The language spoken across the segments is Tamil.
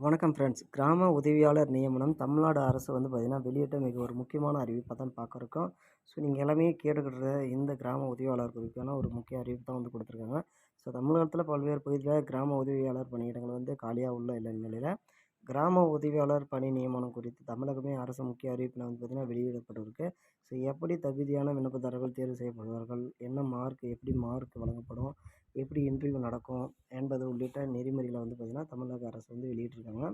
வணக்கம் ஃப்ரெண்ட்ஸ் கிராம உதவியாளர் நியமனம் தமிழ்நாடு அரசு வந்து பார்த்திங்கன்னா வெளியிட்ட மிக ஒரு முக்கியமான அறிவிப்பை தான் பார்க்க இருக்கோம் ஸோ நீங்கள் எல்லாமே கேட்டுக்கிட்டு இந்த கிராம உதவியாளர் குறிப்பான ஒரு முக்கிய அறிவிப்பு தான் வந்து கொடுத்துருக்காங்க. ஸோ தமிழகத்தில் பல்வேறு பகுதியில் கிராம உதவியாளர் பணியிடங்கள் வந்து காலியாக உள்ள இல்லை நிலையில் கிராம உதவியாளர் பணி நியமனம் குறித்து தமிழகமே அரசு முக்கிய அறிவிப்பில் வந்து பார்த்திங்கன்னா வெளியிடப்பட்டிருக்கு. ஸோ எப்படி தகுதியான விண்ணப்பதாரர்கள் தேர்வு செய்யப்படுவார்கள்? என்ன மார்க் எப்படி மார்க் வழங்கப்படும்? எப்படி இன்டர்வியூ நடக்கும் என்பது உள்ளிட்ட நெறிமுறைகளை வந்து பார்த்திங்கன்னா தமிழக அரசு வந்து வெளியிட்டிருக்காங்க.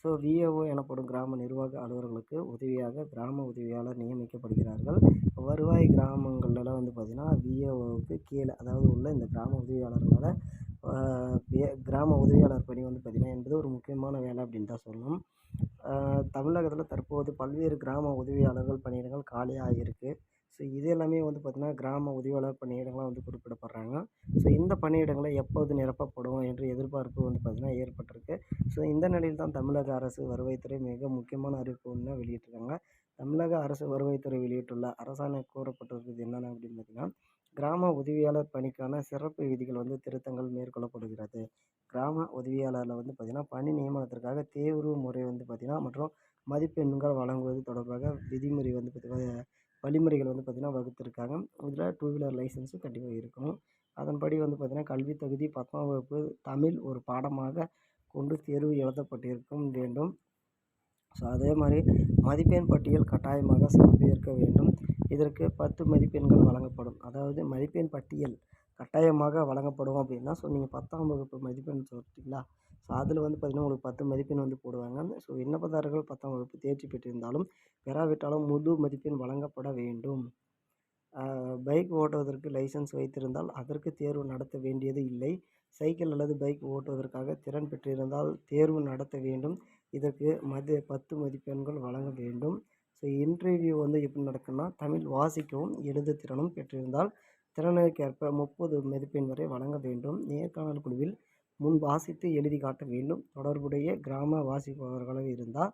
ஸோ விஏஓ எனப்படும் கிராம நிர்வாக அலுவலர்களுக்கு உதவியாக கிராம உதவியாளர் நியமிக்கப்படுகிறார்கள். வருவாய் கிராமங்கள்லாம் வந்து பார்த்திங்கன்னா விஏஓவுக்கு கீழே அதாவது உள்ள இந்த கிராம உதவியாளர்களால் கிராம உதவியாளர் பணி வந்து பார்த்திங்கன்னா என்பது ஒரு முக்கியமான வேலை அப்படின்னு தான் சொல்லணும். தமிழகத்தில் தற்போது பல்வேறு கிராம உதவியாளர்கள் பணியிடங்கள் காலியாக இருக்குது ஸோ இது எல்லாமே வந்து பார்த்திங்கன்னா கிராம உதவியாளர் பணியிடங்களாக வந்து குறிப்பிடப்படுறாங்க. ஸோ இந்த பணியிடங்களை எப்போது நிரப்பப்படும் என்று எதிர்பார்ப்பு வந்து பார்த்திங்கன்னா ஏற்பட்டிருக்கு. ஸோ இந்த நிலையில் தான் தமிழக அரசு வருவாய்த்துறை மிக முக்கியமான அறிவிப்பு ஒன்று வெளியிட்டிருக்காங்க. தமிழக அரசு வருவாய்த்துறை வெளியிட்டுள்ள அரசாணை கூறப்பட்டிருக்கிறது என்னென்ன அப்படின்னு பார்த்திங்கன்னா கிராம உதவியாளர் பணிக்கான சிறப்பு விதிகள் வந்து திருத்தங்கள் மேற்கொள்ளப்படுகிறது. கிராம உதவியாளரில் வந்து பார்த்திங்கன்னா பணி நியமனத்திற்காக தேர்வு முறை வந்து பார்த்திங்கன்னா மற்றும் மதிப்பெண்கள் வழங்குவது தொடர்பாக விதிமுறை வந்து பார்த்திங்கன்னா வழிமுறைகள் வந்து பார்த்திங்கன்னா வகுத்திருக்காங்க. இதில் டூ வீலர் லைசன்ஸும் கண்டிப்பாக இருக்கணும் அதன்படி வந்து பார்த்திங்கன்னா கல்வி தகுதி பத்தாம் வகுப்பு தமிழ் ஒரு பாடமாக கொண்டு தேர்வு எழுதப்பட்டிருக்கும் வேண்டும். ஸோ அதே மாதிரி மதிப்பெண் பட்டியல் கட்டாயமாக சமர்ப்பிக்க வேண்டும். இதற்கு பத்து மதிப்பெண்கள் வழங்கப்படும். அதாவது மதிப்பெண் பட்டியல் கட்டாயமாக வழங்கப்படும் அப்படின்னா ஸோ நீங்கள் பத்தாம் வகுப்பு மதிப்பெண் சொல்லிட்டீங்களா ஸோ அதில் வந்து பார்த்திங்கன்னா உங்களுக்கு பத்து மதிப்பெண் வந்து போடுவாங்க. ஸோ விண்ணப்பதாரர்கள் பத்தாம் வகுப்பு தேர்ச்சி பெற்றிருந்தாலும் பெறாவிட்டாலும் முழு மதிப்பெண் வழங்கப்பட வேண்டும். பைக் ஓட்டுவதற்கு லைசன்ஸ் வைத்திருந்தால் அதற்கு தேர்வு நடத்த வேண்டியது இல்லை. சைக்கிள் அல்லது பைக் ஓட்டுவதற்காக திறன் பெற்றிருந்தால் தேர்வு நடத்த வேண்டும். இதற்கு மதி பத்து மதிப்பெண்கள் வழங்க வேண்டும். ஸோ இன்டர்வியூ வந்து எப்படி நடக்குன்னா தமிழ் வாசிக்கவும் எழுத திறனும் பெற்றிருந்தால் திறனுக்கேற்ப முப்பது மதிப்பெண் வரை வழங்க வேண்டும். நேர்காணல் குழுவில் முன் வாசித்து எழுதி காட்ட வேண்டும். தொடர்புடைய கிராம வாசிப்பவர்களாக இருந்தால்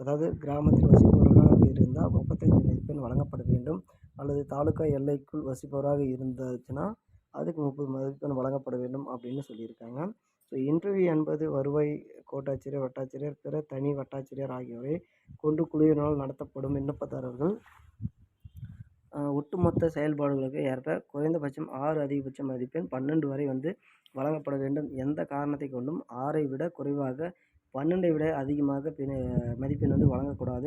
அதாவது கிராமத்தில் வசிப்பவர்களாக இருந்தால் முப்பத்தஞ்சு மதிப்பெண் வழங்கப்பட வேண்டும். அல்லது தாலுக்கா எல்லைக்குள் வசிப்பவராக இருந்துச்சுன்னா அதுக்கு முப்பது மதிப்பெண் வழங்கப்பட வேண்டும் அப்படின்னு சொல்லியிருக்காங்க. ஸோ இன்டர்வியூ என்பது வருவாய் கோட்டாட்சியர் வட்டாட்சியர் பிற தனி வட்டாட்சியர் ஆகியோரை கொண்டு குழுவினால் நடத்தப்படும் விண்ணப்பதாரர்கள் ஒட்டுமொத்த செயல்பாடுகளுக்கு ஏற்ப குறைந்தபட்சம் ஆறு அதிகபட்ச மதிப்பெண் பன்னெண்டு வரை வந்து வழங்கப்பட வேண்டும். எந்த காரணத்தை கொண்டும் ஆறை விட குறைவாக பன்னெண்டை விட அதிகமாக மதிப்பெண் வந்து வழங்கக்கூடாது.